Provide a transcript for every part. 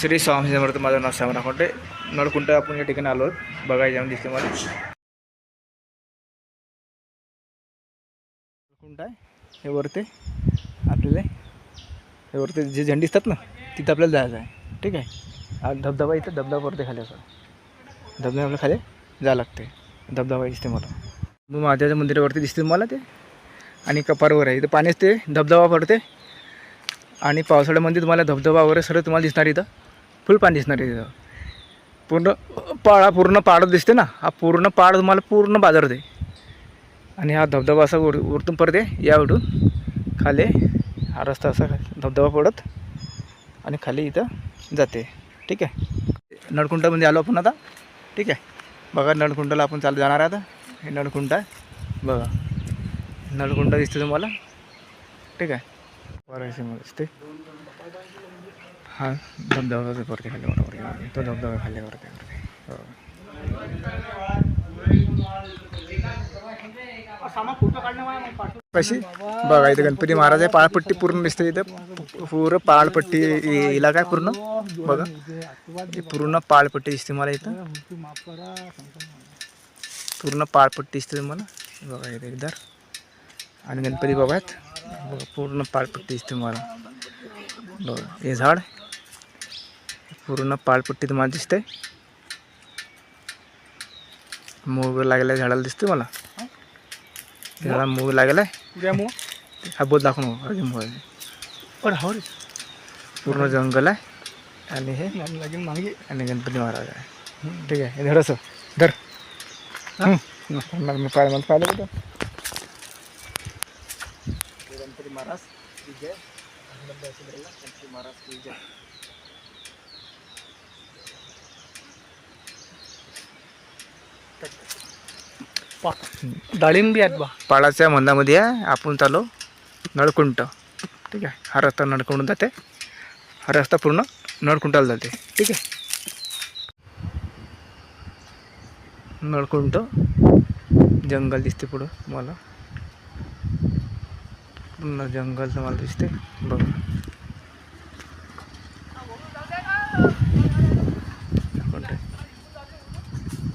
श्री स्वामी समर्थ माझं नाव श्यामराव खोटे नळकुंट आपण या ठिकाणी आलो आहोत. बघायला दिसते मला. नळकुंट आहे. हे वरते आपल्याला हे वरते जे झेंडे दिसतात ना तिथं आपल्याला जायचं आहे. ठीक आहे? आणि धबधबा इथं धबधबा वरते खाली असं. धबधबा आपल्या खाली जावं लागते धबधबा दिसते मला. महादेवाच्या मंदिरावरती दिसते मला ते. आणि कपारवर आहे. इथं पाणी असते धबधबा पडते आणि पावसाळ्यामध्ये तुम्हाला धबधबा वगैरे सर्व तुम्हाला दिसणार इथं. फुल पाणी दिसणार आहे. पूर्ण पाळा पूर्ण पाड दिसते ना. हा पूर्ण पाड तुम्हाला पूर्ण बाजारते आणि हा धबधबा असा उड उरतून परत आहे या उडून खाली हा रस्ता असा धबधबा पडत. आणि खाली इथं जाते. ठीक आहे? नळकुंडामध्ये आलो आपण आता. ठीक आहे? बघा नळकुंडाला आपण चाल जाणार आहे आता. हे नळकुंड आहे. बघा. नळकुंड दिसते तुम्हाला. ठीक आहे? वरायचं दिसते हा धबधबा वरती खाली बरोबर तो धबधबा खाली वरती कशी बघा इथं गणपती महाराज आहे पाळपट्टी पूर्ण दिसते इथं. पु- पूर्ण पाळपट्टी इला इलाका आहे पूर्ण. बघा म्हणजे पूर्ण पाळपट्टी दिसते मला इथं. पूर्ण पाळपट्टी दिसते तुम्हाला. बघा इथे एकदा आणि गणपती बाबा आहेत बघा पूर्ण पाळपट्टी दिसते मला. बघा हे झाड. पूर्ण पाळपट्टी तुम्हाला दिसते. मूग लागलेला झाडाला दिसते मला. झाडा मूग लागलेला आहे हा बोध दाखवून मूग आहे. हो पूर्ण जंगल आहे. आणि हे आणि गणपती महाराज आहे. ठीक आहे हे धर मी पाहिलं मला पाहिलं कुठं हे गणपती महाराज की जय. गणपती महाराज की डाळिंबी आहेत बा. पाळाच्या मंदामध्ये आहे. आपण चालू नळकुंट. ठीक आहे. हा रस्ता नळकुंड जाते. हा रस्ता पूर्ण नळकुंटाला जाते. ठीक आहे. नळकुंट जंगल दिसते पुढं मला पूर्ण जंगल तुम्हाला दिसते. बघा.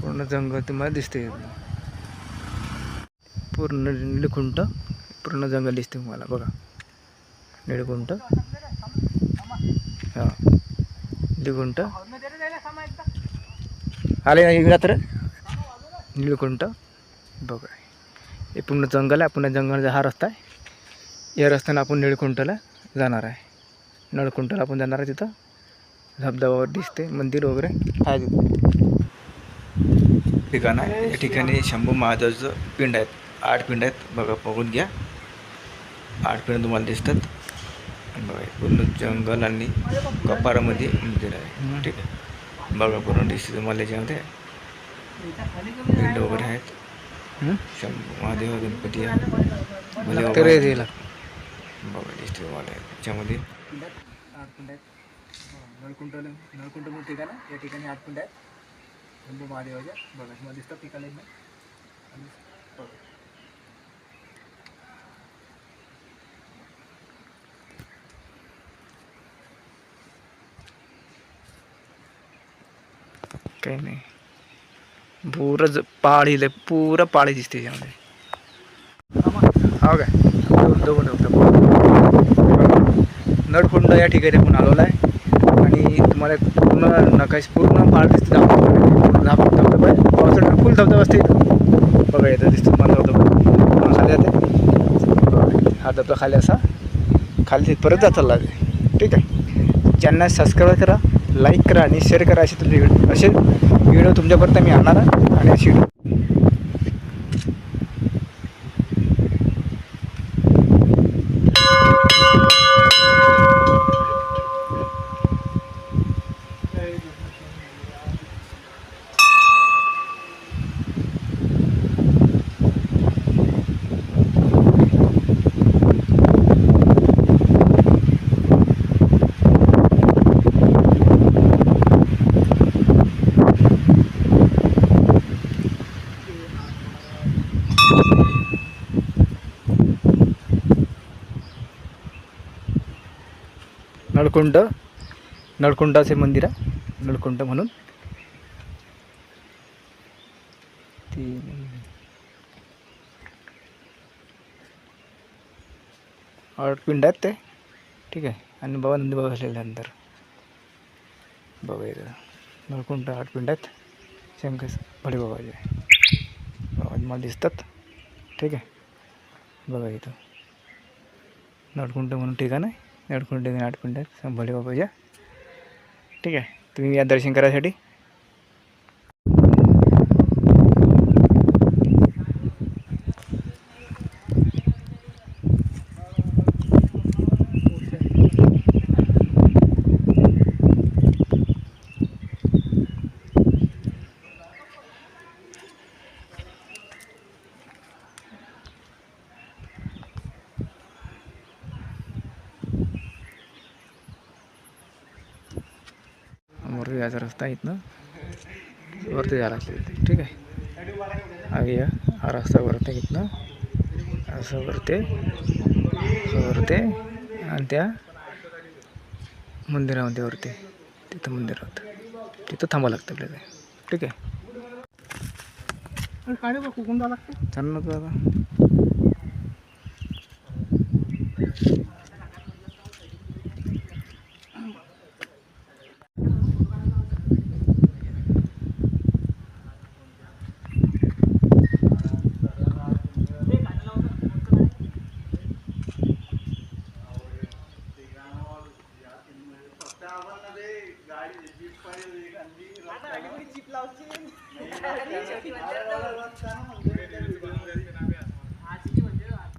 पूर्ण जंगल तुम्हाला दिसते. पूर्ण निळकुंट पूर्ण जंगल दिसते तुम्हाला बघा. निळकुंट. हां. निळकुंट. आले ना रात्र तर? निळकुंट. बघा. हे पूर्ण जंगल आहे. पूर्ण जंगलचा हा रस्ता आहे. या रस्त्यानं आपण निळकुंटला जाणार आहे. नळकुंटला आपण जाणार आहे तिथं. धबधबावर दिसते मंदिर वगैरे आहे ठिकाण आहे. या ठिकाणी शंभू महादेवाचं पिंड आहेत आठ पिंड आहेत. बघा बघून घ्या. आठ पिंड तुम्हाला दिसतात. बघा पूर्ण जंगल आणि कपारामध्ये मंदिर आहे. ठीक आहे. बघा पूर्ण दिसते तुम्हाला याच्यामध्ये. पिंड वगैरे आहेत. हं? महादेव गणपती आहे. बघा दिसते तुम्हाला याच्यामध्ये. आठ पिंड आहेत नळकुंट नळकुंट म्हणून ठिकाण आहे. या ठिकाणी आठ पिंड आहेत. महादेवाच्या. बघा तुम्हाला दिसतात ठिकाणी आणि काही नाही. पुरं ज पाळीलं पुरं पाळी दिसते त्यामध्ये. हो काय? दोन नडकुंड या ठिकाणी आपण आलेला आहे. आणि तुम्हाला पूर्ण नकाश पूर्ण पाळ दिसते धबधबा पावसाळ्यात फुल धबधबा असते बघा येतं दिसतो मला धबधबा. खाली जाते हा धबधबा खाली असा. खाली परत जाताला लागेल. ठीक आहे. चॅनल सबस्क्राईब करा लाईक करा आणि शेअर करा असे तुमचे असे व्हिडिओ तुमच्यापर्यंत मी आणणार आहे आणि असे नळकुंड नळकुंडाचे मंदिर आहे नळकुंड म्हणून. तीन आठ पिंड आहेत ते. ठीक आहे. आणि बाबा नंदी बाबा असलेले अंदर बाबा इथं. नळकुंड आठ पिंड आहेत. शंकर भडे बाबाचे. बाबा मला दिसतात. ठीक आहे. बघा इथं. नळकुंड म्हणून ठिकाण आहे. नळकुंड आठ पिंड आहेत बाबाच्या ठीक आहे तुम्ही या दर्शन करायसाठी वरती जायचा रस्ता इथनं वरती जायला लागते ठीक आहे. हा या. हा रस्ता वरती इथनं असं वरते असं वरते आणि त्या मंदिरामध्ये वरती. तिथं मंदिर होतं. तिथं थांबावं लागतं आपल्याला. ठीक आहे. काढे बघ कुंडा लागते चाल